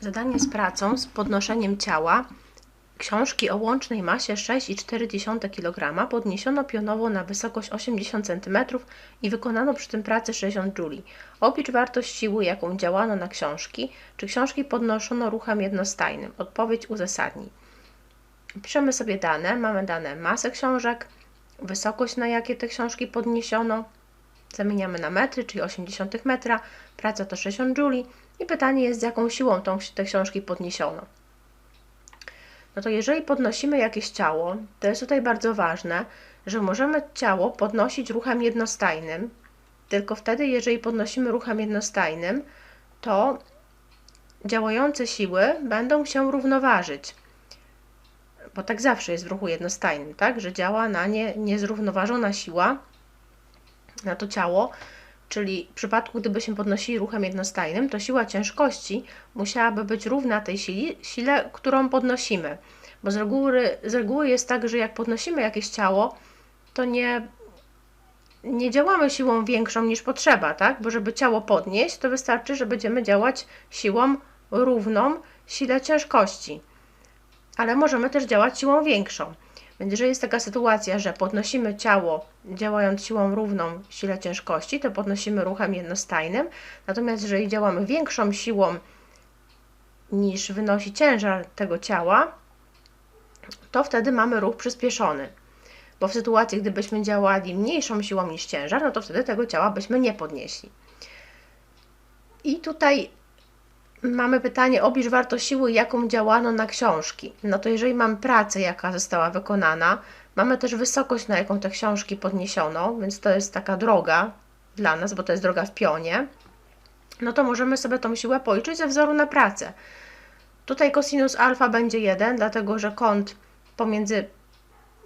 Zadanie z pracą z podnoszeniem ciała książki o łącznej masie 6,4 kg podniesiono pionowo na wysokość 80 cm i wykonano przy tym pracę 60 juli. Oblicz wartość siły, jaką działano na książki. Czy książki podnoszono ruchem jednostajnym? Odpowiedź uzasadnij. Piszemy sobie dane. Mamy dane masę książek, wysokość, na jakie te książki podniesiono. Zamieniamy na metry, czyli 80 metra. Praca to 60 juli. I pytanie jest, z jaką siłą tą, te książki podniesiono. No to jeżeli podnosimy jakieś ciało, to jest tutaj bardzo ważne, że możemy ciało podnosić ruchem jednostajnym, tylko wtedy, jeżeli podnosimy ruchem jednostajnym, to działające siły będą się równoważyć. Bo tak zawsze jest w ruchu jednostajnym, tak? Że działa na nie niezrównoważona siła na to ciało, czyli w przypadku, gdybyśmy podnosili ruchem jednostajnym, to siła ciężkości musiałaby być równa tej sili, sile, którą podnosimy. Bo z reguły, z reguły jest tak, że jak podnosimy jakieś ciało, to nie, nie działamy siłą większą niż potrzeba, tak? Bo żeby ciało podnieść, to wystarczy, że będziemy działać siłą równą sile ciężkości. Ale możemy też działać siłą większą. Więc jeżeli jest taka sytuacja, że podnosimy ciało działając siłą równą sile ciężkości, to podnosimy ruchem jednostajnym. Natomiast jeżeli działamy większą siłą niż wynosi ciężar tego ciała, to wtedy mamy ruch przyspieszony. Bo w sytuacji, gdybyśmy działali mniejszą siłą niż ciężar, no to wtedy tego ciała byśmy nie podnieśli. I tutaj mamy pytanie, oblicz wartość siły, jaką działano na książki. No to jeżeli mam pracę, jaka została wykonana, mamy też wysokość, na jaką te książki podniesiono, więc to jest taka droga dla nas, bo to jest droga w pionie, no to możemy sobie tą siłę policzyć ze wzoru na pracę. Tutaj cosinus alfa będzie 1, dlatego że kąt pomiędzy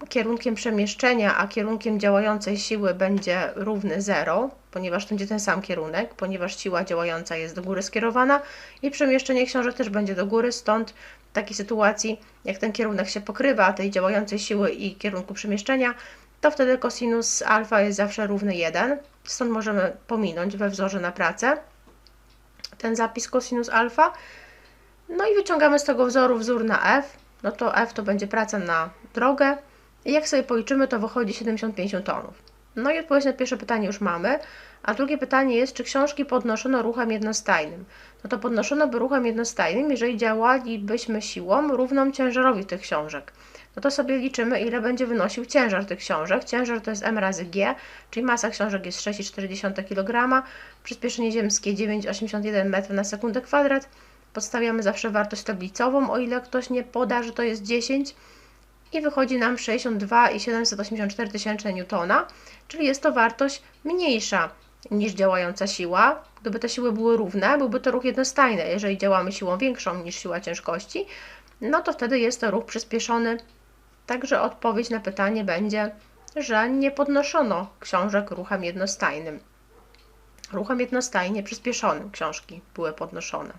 kierunkiem przemieszczenia a kierunkiem działającej siły będzie równy 0, ponieważ będzie ten sam kierunek, ponieważ siła działająca jest do góry skierowana i przemieszczenie książek też będzie do góry, stąd w takiej sytuacji, jak ten kierunek się pokrywa tej działającej siły i kierunku przemieszczenia, to wtedy cosinus alfa jest zawsze równy 1, stąd możemy pominąć we wzorze na pracę ten zapis cosinus alfa. No i wyciągamy z tego wzoru wzór na f, no to f to będzie praca na drogę, i jak sobie policzymy, to wychodzi 75 tonów. No i odpowiedź na pierwsze pytanie już mamy, a drugie pytanie jest, czy książki podnoszono ruchem jednostajnym? No to podnoszono by ruchem jednostajnym, jeżeli działalibyśmy siłą równą ciężarowi tych książek. No to sobie liczymy, ile będzie wynosił ciężar tych książek. Ciężar to jest m razy g, czyli masa książek jest 6,4 kg, przyspieszenie ziemskie 9,81 m na sekundę kwadrat. Podstawiamy zawsze wartość tablicową, o ile ktoś nie poda, że to jest 10 i wychodzi nam 62,784 tysięczne newtona, czyli jest to wartość mniejsza niż działająca siła. Gdyby te siły były równe, byłby to ruch jednostajny. Jeżeli działamy siłą większą niż siła ciężkości, no to wtedy jest to ruch przyspieszony. Także odpowiedź na pytanie będzie, że nie podnoszono książek ruchem jednostajnym. Ruchem jednostajnie przyspieszonym książki były podnoszone.